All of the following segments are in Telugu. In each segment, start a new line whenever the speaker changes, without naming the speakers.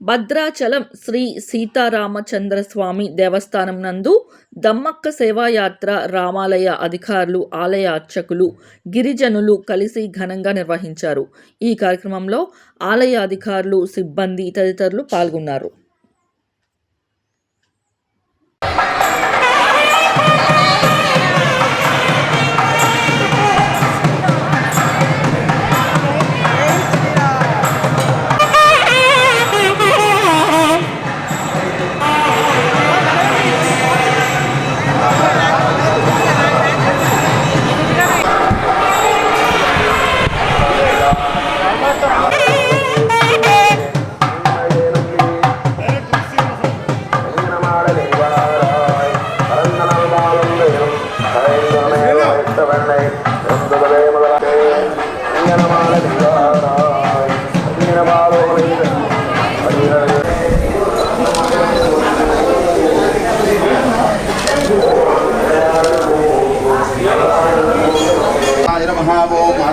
భద్రాచలం శ్రీ సీతారామచంద్ర స్వామి దేవస్థానం నందు దమ్మక్క సేవాయాత్ర రామాలయ అధికారులు ఆలయ అర్చకులు గిరిజనులు కలిసి ఘనంగా నిర్వహించారు. ఈ కార్యక్రమంలో ఆలయ అధికారులు సిబ్బంది తదితరులు పాల్గొన్నారు.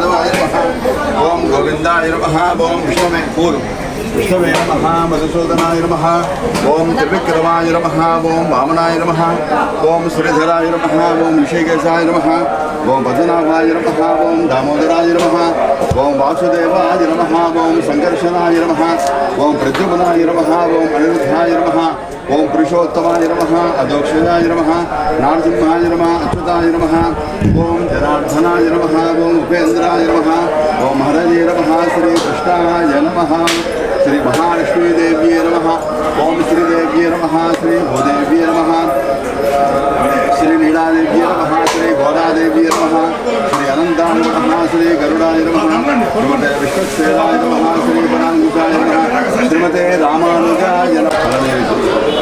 माधवाय नमः ॐ गोविन्दाय नमः ॐ विष्णवे पूर्व विष्णवे नमः मधुसूदनाय नमः ॐ त्रिविक्रमाय नमः ॐ वामनाय नमः ॐ श्रीधराय नमः ॐ ऋषिकेशाय नमः ॐ पद्मनाभाय नमः ॐ दामोदराय नमः வாசுதேவாய நம ஓம் சங்கர்ஷனாய நம ஓம் பிரத்யுமனாய நம ஓம் அனிருத்தாய நம ஓம் புருஷோத்தமாய நம அதோக்ஷாய நம நாரசிம்மாய நம அச்சுதாய நம ஓம் ஜனார்தனாய நம ஓம் உபேந்திராய நம ஓம் ஹரதே நம ஸ்ரீ கிருஷ்ணாய நம ஸ்ரீ மகாலட்சுமி தேவியே நம ஓம் ஸ்ரீதேவியே நம ஸ்ரீ பூதேவியே நம श्रीराय नमः श्रीमते रामानुजाय नमः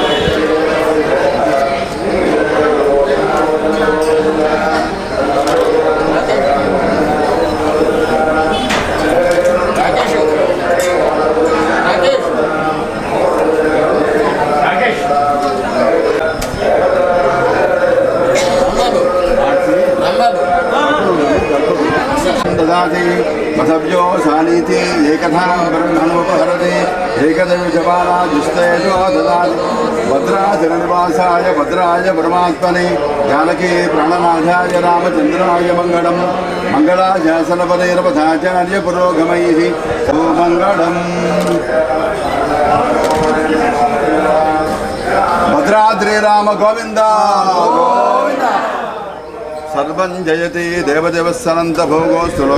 Daddy. పృథవ్యో శానీతి ఏకథానం బ్రహ్మణోపహరతి ఏకదవి భద్రాయ పరమాత్మని జానకీ ప్రాణనాథాయ రామచంద్రాయ మంగళం మంగళాశాసనపదేరపథాచార్య పురోగమై మంగళం భద్రాద్రి రామ గోవింద సర్వం జయతి దేవదేవస్సనంత భోగోస్తులో